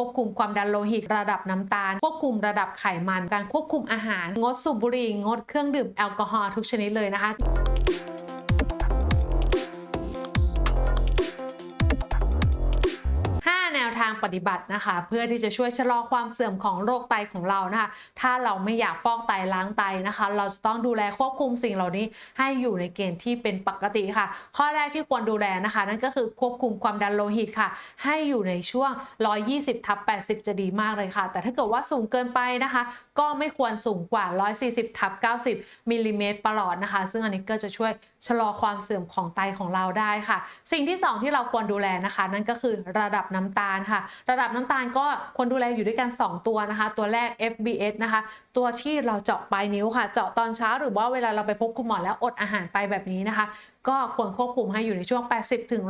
ควบคุมความดันโลหิต ระดับน้ำตาล ควบคุมระดับไขมัน การควบคุมอาหาร งดสูบบุหรี่ งดเครื่องดื่มแอลกอฮอล์ทุกชนิดเลยนะคะางปฏิบัตินะคะ เพื่อที่จะช่วยชะลอความเสื่อมของโรคไตของเรานะคะ ถ้าเราไม่อยากฟอกไตล้างไตนะคะ เราจะต้องดูแลควบคุมสิ่งเหล่านี้ให้อยู่ในเกณฑ์ที่เป็นปกติค่ะ ข้อแรกที่ควรดูแลนะคะ นั่นก็คือควบคุมความดันโลหิตค่ะ ให้อยู่ในช่วง 120ทับ80 จะดีมากเลยค่ะ แต่ถ้าเกิดว่าสูงเกินไปนะคะ ก็ไม่ควรสูงกว่า 140ทับ90มิลลิเมตรประหลอดนะคะ ซึ่งอันนี้ก็จะช่วยชะลอความเสื่อมของไตของเราได้ค่ะ สิ่งที่ 2 ที่เราควรดูแลนะคะ นั่นก็คือระดับน้ำตาลค่ะระดับน้ำตาลก็ควรดูแลอยู่ด้วยกัน 2 ตัวนะคะ ตัวแรก FBS นะคะ ตัวที่เราเจาะปลายนิ้วค่ะ เจาะตอนเช้าหรือว่าเวลาเราไปพบคุณหมอแล้วอดอาหารไปแบบนี้นะคะ ก็ควรควบคุมให้อยู่ในช่วง 80ถึง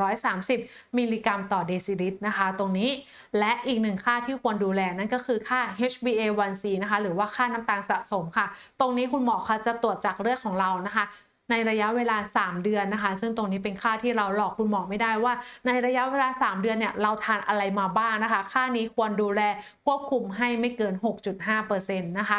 130 มิลลิกรัมต่อเดซิลิตรนะคะ ตรงนี้ และอีกหนึ่งค่าที่ควรดูแลนั่นก็คือค่า HbA1c นะคะ หรือว่าค่าน้ำตาลสะสมค่ะ ตรงนี้คุณหมอคะจะตรวจจากเลือดของเรานะคะ ในระยะเวลา 3 เดือนนะคะ ซึ่งตรงนี้เป็นค่าที่เราหลอกคุณหมอไม่ได้ว่า ในระยะเวลา 3 เดือนเนี่ยเราทานอะไรมาบ้างนะคะ ค่านี้ควรดูแลควบคุมให้ไม่เกิน 6.5%นะคะ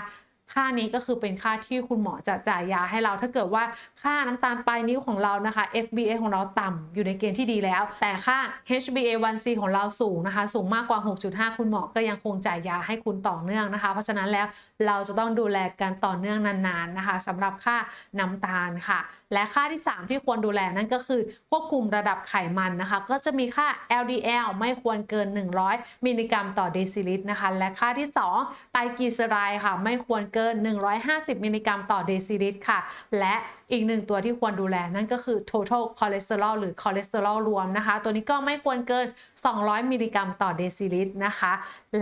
ค่านี้ก็คือเป็นค่าที่คุณหมอจะจ่ายยาให้เรา ถ้าเกิดว่าค่าน้ำตาลปลายนิ้วของเรานะคะ FBA ของเราต่ำอยู่ในเกณฑ์ที่ดีแล้ว แต่ค่า HbA1c ของเราสูงนะคะ สูงมากกว่า 6.5 คุณหมอก็ยังคงจ่ายยาให้คุณต่อเนื่องนะคะ เพราะฉะนั้นแล้วเราจะต้องดูแลกันต่อเนื่องนานๆนะคะสำหรับค่าน้ำตาลค่ะ และค่าที่ 3 ที่ควรดูแลนั่นก็คือควบคุมระดับไขมันนะคะ ก็จะมีค่า LDL ไม่ควรเกิน 100 มิลลิกรัมต่อเดซิลิตรนะคะ และค่าที่2ไตรกลีเซอไรด์ค่ะ ไม่ควรเกินกิน 150 มิลลิกรัมต่อเดซิลิตรค่ะ และอีกหนึ่งตัวที่ควรดูแลนั่นก็คือ total cholesterol หรือคอเลสเตอรอลรวมนะคะ ตัวนี้ก็ไม่ควรเกิน 200 มิลลิกรัมต่อเดซิลิตรนะคะ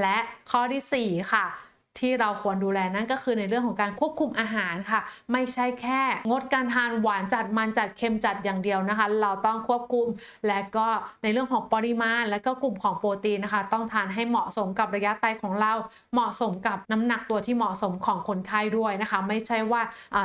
และข้อทีสี่4 ค่ะ ที่เราควรดูแลนั่นก็คือในเรื่องของการควบคุมอาหารค่ะ ไม่ใช่แค่ งดการทานหวานจัดมันจัดเค็มจัดอย่างเดียวนะคะ เราต้องควบคุมและก็ในเรื่องของปริมาณ และก็กลุ่มของโปรตีนนะคะ ต้องทานให้เหมาะสมกับระยะไตของเรา เหมาะสมกับน้ำหนักตัวที่เหมาะสมของคนไข้ด้วยนะคะ ไม่ใช่ว่า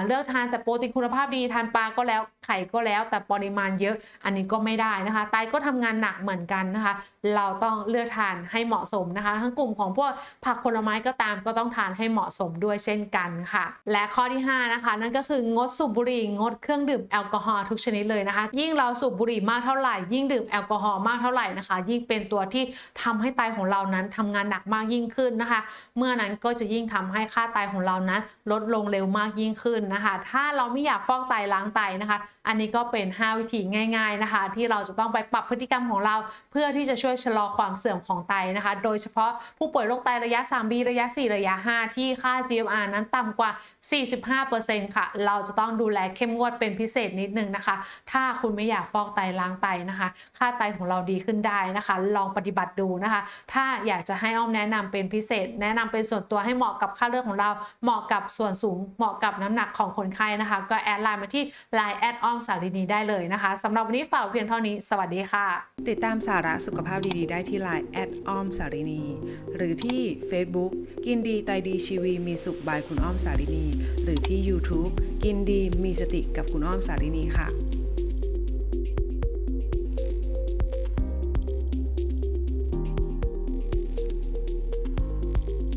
เลือกทานแต่โปรตีนคุณภาพดีทานปลาก็แล้วไข่ก็แล้ว แต่ปริมาณเยอะอันนี้ก็ไม่ได้นะคะไตก็ทำงานหนักเหมือนกันนะคะ เราต้องเลือกทานให้เหมาะสมนะคะ ทั้งกลุ่มของพวกผักผลไม้ก็ตามก็ต้องทานให้เหมาะสมด้วยเช่นกันค่ะ และข้อที่ 5 นะคะ นั่นก็คืองดสูบบุหรี่งดเครื่องดื่มแอลกอฮอล์ทุกชนิดเลยนะคะ ยิ่งเราสูบบุหรี่มากเท่าไหร่ ยิ่งดื่มแอลกอฮอล์มากเท่าไหร่นะคะ ยิ่งเป็นตัวที่ทำให้ไตของเรานั้นทำงานหนักมากยิ่งขึ้นนะคะ เมื่อนั้นก็จะยิ่งทำให้ค่าไตของเรานั้น ลดลงเร็วมากยิ่งขึ้นนะคะ ถ้าเราไม่อยากฟอกไตล้างไตนะคะ อันนี้ก็เป็น 5 วิธีง่าย ๆนะคะ ที่เราจะต้องไปปรับพฤติกรรมของเรา เพื่อที่จะช่วยชะลอความเสื่อมของไตนะคะ โดยเฉพาะผู้ป่วยโรคไตระยะ 3B ระยะ 4 ระยะ5 ที่ค่า GFR นั้นต่ำกว่า 45%ค่ะ เราจะต้องดูแลเข้มงวดเป็นพิเศษนิดนึงนะคะ ถ้าคุณไม่อยากฟอกไตล้างไตนะคะ ค่าไตของเราดีขึ้นได้นะคะ ลองปฏิบัติดูนะคะ ถ้าอยากจะให้อ้อมแนะนำเป็นพิเศษ แนะนำเป็นส่วนตัวให้เหมาะกับค่าเลือดของเรา เหมาะกับส่วนสูง เหมาะกับน้ำหนักของคนไข้นะคะ ก็แอดไลน์มาที่ Line แอดอ้อมสารินีได้เลยนะคะสำหรับวันนี้ฝากเพียงเท่านี้ สวัสดีค่ะ ติดตามสาระสุขภาพดีๆ ได้ที่ Line แอดอ้อมสารินีหรือที่ Facebook กินดีดีไตดีชีวีมีสุขบายคุณอ้อมสารินี หรือที่ YouTube กินดีมีสติกับคุณอ้อมสารินีค่ะ